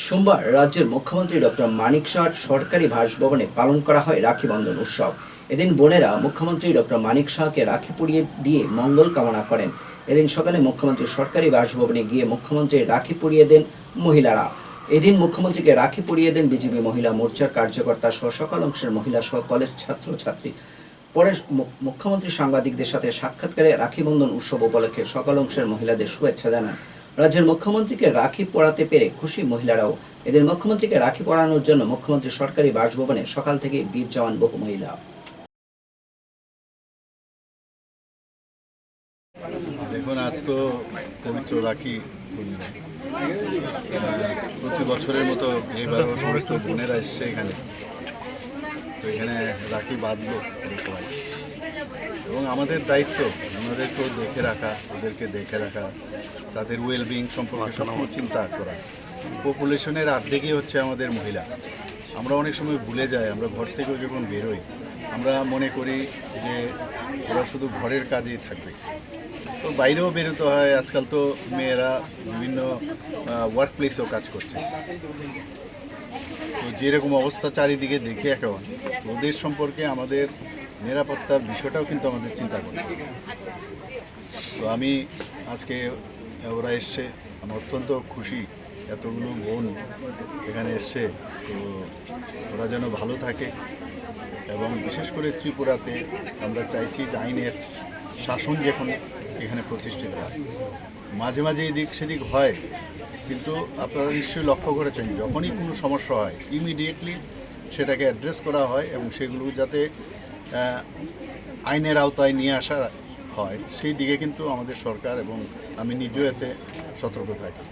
সোমবার রাজ্যের মুখ্যমন্ত্রী ডক্টর মানিক শাহর সরকারি বাসভবনে পালন করা হয় রাখি বন্ধন উৎসব। এদিন বোনেরা মুখ্যমন্ত্রী ডক্টর মানিক শাহকে রাখি পরিয়ে দিয়ে মঙ্গল কামনা করেন। এদিন সকালে মুখ্যমন্ত্রী সরকারি বাসভবনে গিয়ে মুখ্যমন্ত্রী রাখি পরিয়ে দেন মহিলারা। এদিন মুখ্যমন্ত্রীকে রাখি পরিয়ে দেন বিজেপি মহিলা মোর্চার কার্যকর্তা সহ সকল অংশের মহিলা সহ কলেজ ছাত্র ছাত্রী পরে মুখ্যমন্ত্রী সাংবাদিকদের সাথে সাক্ষাৎকারে রাখি বন্ধন উৎসব উপলক্ষে সকল অংশের মহিলাদের শুভেচ্ছা জানান। রাজ্যের মুখ্যমন্ত্রীকে রাখি পরাতে পেরে খুশি মহিলারাও। এদের মুখ্যমন্ত্রীকে রাখি পরানোর জন্য মুখ্যমন্ত্রী সরকারি বাসভবনে সকাল থেকে বীর জওয়ান বহু মহিলা। দেখুন, আজ তো পবিত্র রাখি প্রতি বছরের মতো এবারও সমস্ত বোনেরা এসছে এখানে। তো এখানে রাখি বাঁধলো এবং আমাদের দায়িত্ব ওনাদেরকেও দেখে রাখা ওদেরকে দেখে রাখা তাদের ওয়েলবিং সম্পর্কে সবসময় চিন্তা করা। পপুলেশনের আর্ধেকই হচ্ছে আমাদের মহিলা। আমরা অনেক সময় ভুলে যাই আমরা ঘর থেকেও যখন বেরোই আমরা মনে করি যে ওরা শুধু ঘরের কাজেই থাকবে। তো বাইরেও বেরোতে হয় আজকাল তো মেয়েরা বিভিন্ন ওয়ার্ক প্লেসেও কাজ করছে। তো যেরকম অবস্থা চারিদিকে দেখে এখন ওদের সম্পর্কে আমাদের নিরাপত্তার বিষয়টাও কিন্তু আমাদের চিন্তা করতে তো আমি আজকে ওরা এসছে আমি অত্যন্ত খুশি, এতগুলো বোন এখানে এসছে। তো ওরা যেন ভালো থাকে এবং বিশেষ করে ত্রিপুরাতে আমরা চাইছি যে আইনের শাসন যখন, এখানে প্রতিষ্ঠিত হয়। মাঝে মাঝে এদিক সেদিক হয়, কিন্তু আপনারা নিশ্চয়ই লক্ষ্য করেছেন, যখনই কোনো সমস্যা হয় ইমিডিয়েটলি সেটাকে অ্যাড্রেস করা হয় এবং সেগুলো যাতে আইনের আওতায় নিয়ে আসা হয়, সেই দিকে কিন্তু আমাদের সরকার এবং আমি নিজেও এতে সতর্ক থাকি।